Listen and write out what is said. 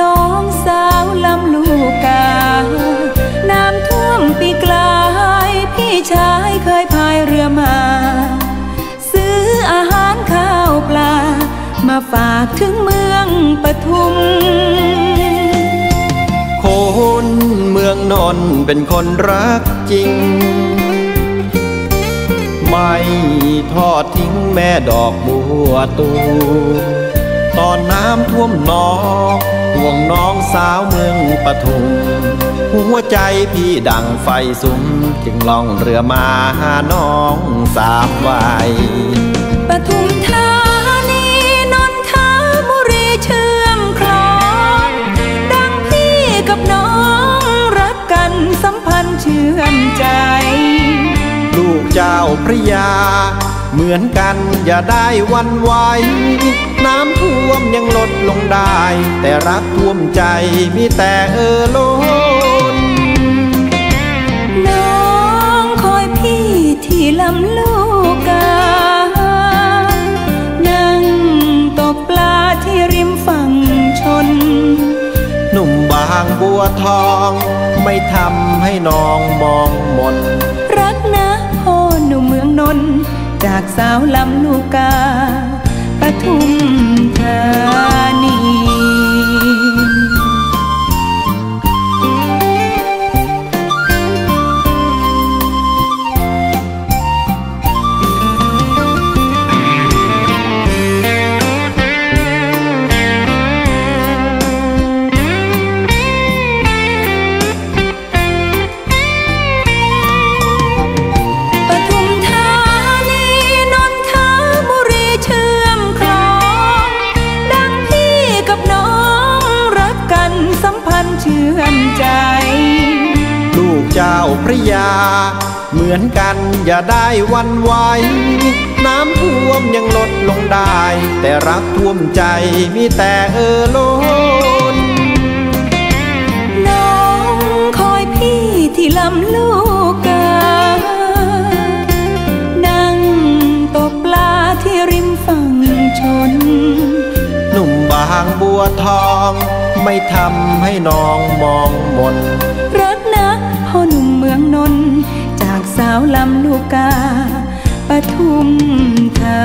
น้องสาวลำลูกกา น้ำท่วมปีกลาย พี่ชายเคยพายเรือมา ซื้ออาหารข้าวปลา มาฝากถึงเมืองปทุม คนเมืองนอนเป็นคนรักจริง ไม่ทอดทิ้งแม่ดอกบัวตูม ตอนน้ำท่วมนองห่วงน้องสาวเมืองปทุม หัวใจพี่ดังไฟสุม จึงล่องเรือมาหาน้องสามวัยปทุมธานีนนทบุรีเชื่อมคลอง ดังพี่กับน้องรักกันสัมพันธ์เชื่อมใจ ลูกเจ้าพระยา เหมือนกันอย่าได้หวันไหว น้ำท่วมยังลดลงได้ แต่รักท่วมใจมีแต่เออล้นน้องคอยพี่ที่ลำลูกกา นั่งตกปลาที่ริมฝั่งชน หนุ่มบางบัวทอง ไม่ทำให้น้องมองมน จากสาวลำลูกกาปทุม ชื่อนใจ ลูกเจ้าพระยา เหมือนกันอย่าได้วันไหวน้ำท่วมยังลดลงได้ แต่รักท่วมใจมีแต่เออโล บัวทอง ไม่ทำให้น้องมองมนรักนะพ่อหนุ่มเมืองนน จากสาวลำลูกกาปทุมธา